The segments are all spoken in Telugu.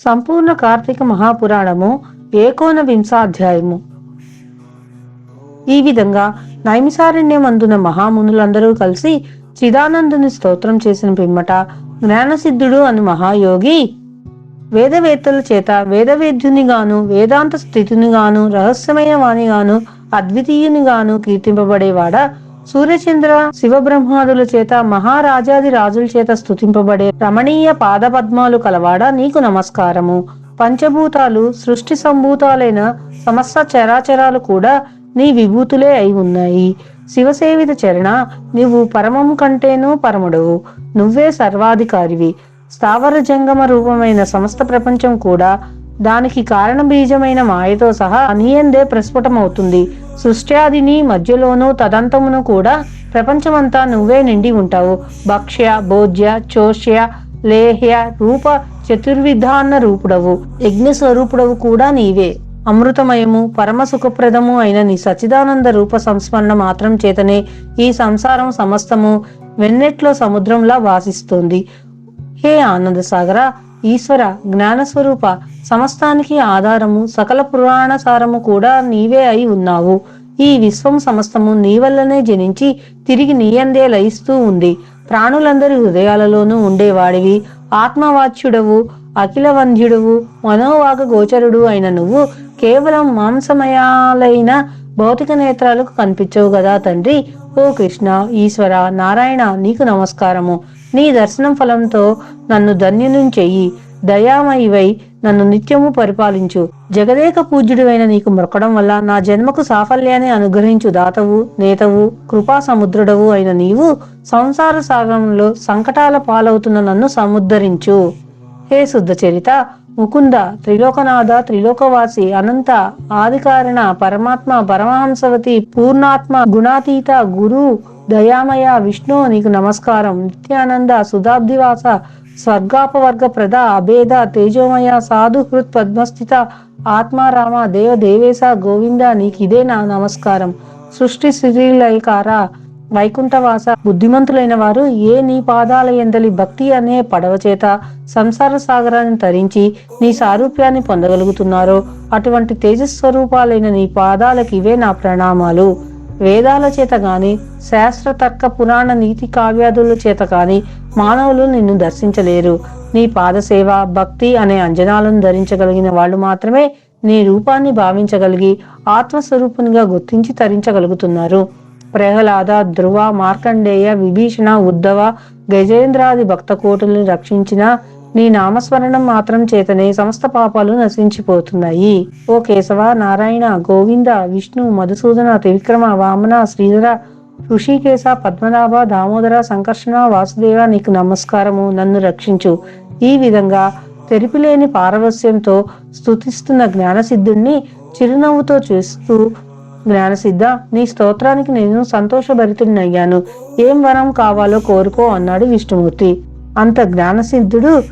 సంపూర్ణ కార్తీక మహాపురాణము ఏకోన వింశాధ్యాయము ఈ విధంగా నైమిసారణ్యమందున మహామునులందరూ కలిసి చిదానందుని స్తోత్రం చేసిన పిమ్మట జ్ఞానసిద్ధుడు అని మహాయోగి వేదవేత్తల చేత వేదవేద్యునిగాను వేదాంత స్థితినిగాను రహస్యమైన వాణిగాను అద్వితీయునిగాను కీర్తింపబడేవాడ సూర్యచంద్ర శివబ్రహ్మాదుల చేత మహారాజాది రాజుల చేత స్తుతింపబడే రమణీయ పాదపద్మాలు కలవాడ నీకు నమస్కారము. పంచభూతాలు సృష్టి సంభూతాలైన సమస్త చరాచరాలు కూడా నీ విభూతులే అయి ఉన్నాయి. శివసేవిత చరణ నీవు పరమము కంటేనూ పరముడవు. నువ్వే సర్వాధికారివి. స్థావర జంగమ రూపమైన సమస్త ప్రపంచం కూడా దానికి కారణ బీజమైన మాయతో సహా నీయందే ప్రస్ఫుటమవుతుంది. సృష్ట్యాదిని మధ్యలోనూ తదంతమును కూడా ప్రపంచమంతా నువ్వే నిండి ఉంటావు. భక్ష్య భోజ్య చోష్య లేహ్య రూప చతుర్విధాన్న రూపుడవు. యజ్ఞ స్వరూపుడవు కూడా నీవే. అమృతమయము పరమ సుఖప్రదము అయిన నీ సచిదానంద రూప సంస్మరణ మాత్రం చేతనే ఈ సంసారం సమస్తము వెన్నెట్లో సముద్రంలా వాసిస్తోంది. హే ఆనంద సాగర ఈశ్వర జ్ఞానస్వరూప సమస్తానికి ఆధారము సకల పురాణ సారము కూడా నీవే అయి ఉన్నావు. ఈ విశ్వం సమస్తము నీ వల్లనే జనించి తిరిగి నీయందే లయిస్తూ ఉంది. ప్రాణులందరి హృదయాలలోనూ ఉండేవాడివి. ఆత్మవాచ్యుడవు అఖిలవంధ్యుడవు మనోవాగ గోచరుడు అయిన నువ్వు కేవలం మాంసమయాలైన భౌతిక నేత్రాలకు కనిపించవు కదా తండ్రి. ఓ కృష్ణ ఈశ్వర నారాయణ నీకు నమస్కారము. నీ దర్శనం ఫలంతో నన్ను ధన్యుని చెయ్యి. దయామయివై నన్ను నిత్యము పరిపాలించు. జగదేక పూజ్యుడివైన నీకు మొక్కడం వల్ల నా జన్మకు సాఫల్యాన్ని అనుగ్రహించు దాతవు నేతవు కృపా సముద్రుడవు అయిన నీవు సంసార సాగరంలో సంకటాల పాలవుతున్న నన్ను సముద్ధరించు. హే శుద్ధ చరిత ముకుంద త్రిలోకనాథ త్రిలోకవాసి అనంత ఆదికారణ పరమాత్మ పరమహంసవతి పూర్ణాత్మ గుణాతీత గురు దయామయ విష్ణు నీకు నమస్కారం. నిత్యానంద సుధాబ్దివాస స్వర్గాపవర్గ ప్రద అభేద తేజోమయ సాధు హృత్ పద్మస్థిత ఆత్మారామ దేవ దేవేశ గోవింద నీకిదే నా నమస్కారం. సృష్టి శ్రీలైకార వైకుంఠవాస బుద్ధిమంతులైన వారు ఏ నీ పాదాల ఎందలి భక్తి అనే పడవ చేత సంసార సాగరాన్ని తరించి నీ సారూప్యాన్ని పొందగలుగుతున్నారో అటువంటి తేజస్వరూపాలైన నీ పాదాలకు ఇవే నా ప్రణామాలు. వేదాల చేత గాని శాస్త్ర తర్క పురాణ నీతి కావ్యాదుల చేత గాని మానవులు నిన్ను దర్శించలేరు. నీ పాదసేవ భక్తి అనే అంజనాలను ధరించగలిగిన వాళ్ళు మాత్రమే నీ రూపాన్ని భావించగలిగి ఆత్మస్వరూపునిగా గుర్తించి తరించగలుగుతున్నారు. ప్రహ్లాద ధ్రువ మార్కండేయ విభీషణ ఉద్ధవ గజేంద్రాది భక్త కోటుల్ని రక్షించిన నీ నామస్మరణం మాత్రం చేతనే సమస్త పాపాలు నశించిపోతున్నాయి. ఓ కేశవ నారాయణ గోవింద విష్ణు మధుసూదన త్రివిక్రమ వామన శ్రీధర ఋషికేశ పద్మనాభ దామోదర సంకర్షణ వాసుదేవ నీకు నమస్కారము. నన్ను రక్షించు. ఈ విధంగా తెరిపిలేని పారవస్యంతో స్థుతిస్తున్న జ్ఞానసిద్ధుణ్ణి చిరునవ్వుతో చూస్తూ జ్ఞానసిద్ధ నీ స్తోత్రానికి నేను సంతోషభరితుడినయ్యాను. ఏం వరం కావాలో కోరుకో అన్నాడు విష్ణుమూర్తి. అంత జ్ఞానసిద్ధుడు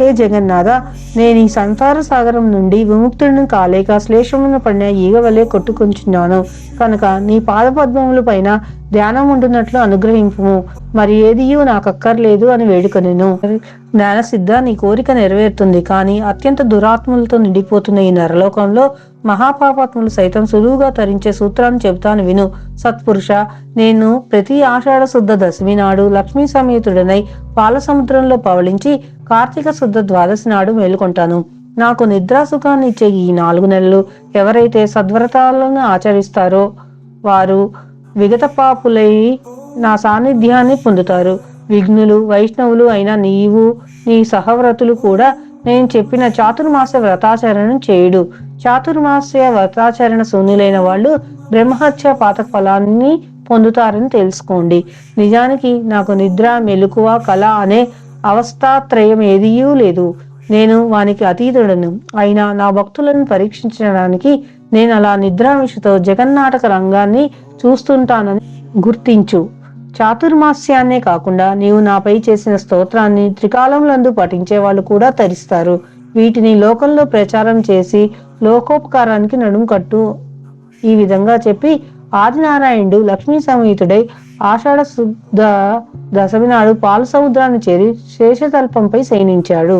హే జగన్నాథ నేను ఈ సంసార సాగరం నుండి విముక్తుడిని కాలేక శ్లేషమున పడిన ఈగ వలె కొట్టుకుంటున్నాను కనుక నీ పాదపద్మముల పైన ధ్యానం ఉంటున్నట్లు అనుగ్రహింపుము. మరి ఏదియూ నాకక్కర్లేదు అని వేడుకొనెను. జ్ఞానసిద్ధ నీ కోరిక నెరవేరుతుంది కానీ అత్యంత దురాత్ములతో నిండిపోతున్న ఈ నరలోకంలో మహాపాపాత్ములు సైతం సులువుగా తరించే సూత్రాన్ని చెబుతాను విను. సత్పురుష నేను ప్రతి ఆషాఢ శుద్ధ దశమి నాడు లక్ష్మీ సమేతుడనై పాల సముద్రంలో పవళించి కార్తీక శుద్ధ ద్వాదశి నాడు మేలుకొంటాను. నాకు నిద్రాసుఖాన్ని ఇచ్చే ఈ నాలుగు నెలలు ఎవరైతే సద్వ్రతాలను ఆచరిస్తారో వారు విగత పాపులై నా సాన్నిధ్యాన్ని పొందుతారు. విఘ్నులు వైష్ణవులు అయిన నీవు నీ సహవ్రతులు కూడా నేను చెప్పిన చాతుర్మాస వ్రతాచరణను చేయుడు. చాతుర్మాస్య వ్రతాచరణ శూన్యులైన వాళ్ళు బ్రహ్మహత్య పాతక ఫలాన్ని పొందుతారని తెలుసుకోండి. నిజానికి నాకు నిద్ర మెలకువ కళ అనే అవస్థాత్రయం ఏదీయూ లేదు. నేను వానికి అతీతుడను. అయినా నా భక్తులను పరీక్షించడానికి నేను అలా నిద్రామిషతో జగన్నాటక రంగాన్ని చూస్తుంటానని గుర్తించు. చాతుర్మాస్యాన్నే కాకుండా నీవు నాపై చేసిన స్తోత్రాన్ని త్రికాలంలందు పఠించే వాళ్ళు కూడా తరిస్తారు. వీటిని లోకంలో ప్రచారం చేసి లోకోపకారానికి నడుం కట్టు ఈ విధంగా చెప్పి ఆదినారాయణుడు లక్ష్మీ సమేతుడై ఆషాఢ శుద్ధ దశమి నాడు పాల సముద్రాన్ని చేరి శేషతల్పంపై శయనించాడు.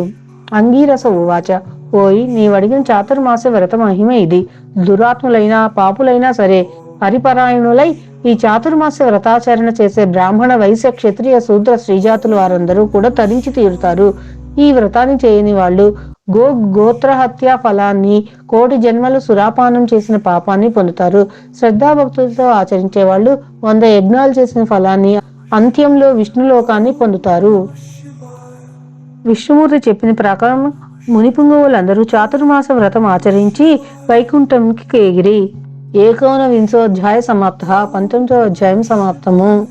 అంగీరస ఉవాచ ఓయి నీవడిగిన చాతుర్మాస వ్రత మహిమ ఇది. దురాత్ములైనా పాపులైనా సరే హరిపరాయణులై ఈ చాతుర్మాస వ్రతాచరణ చేసే బ్రాహ్మణ వైశ్య క్షత్రియ శూద్ర శ్రీజాతులు వారందరూ కూడా తరించి తీరుతారు. ఈ వ్రతాన్ని చేయని వాళ్ళు గో గోత్రహత్య ఫలాన్ని కోటి జన్మలు సురాపానం చేసిన పాపాన్ని పొందుతారు. శ్రద్ధాభక్తులతో ఆచరించే వాళ్ళు వంద యజ్ఞాలు చేసిన ఫలాన్ని అంత్యంలో విష్ణులోకాన్ని పొందుతారు. విష్ణుమూర్తి చెప్పిన ప్రకారం మునిపుంగవులందరూ చాతుర్మాస వ్రతం ఆచరించి వైకుంఠంకి కేగిరి ఏకోన వింశోధ్యాయ సమాప్త పంతొమ్మిదో అధ్యాయం సమాప్తము.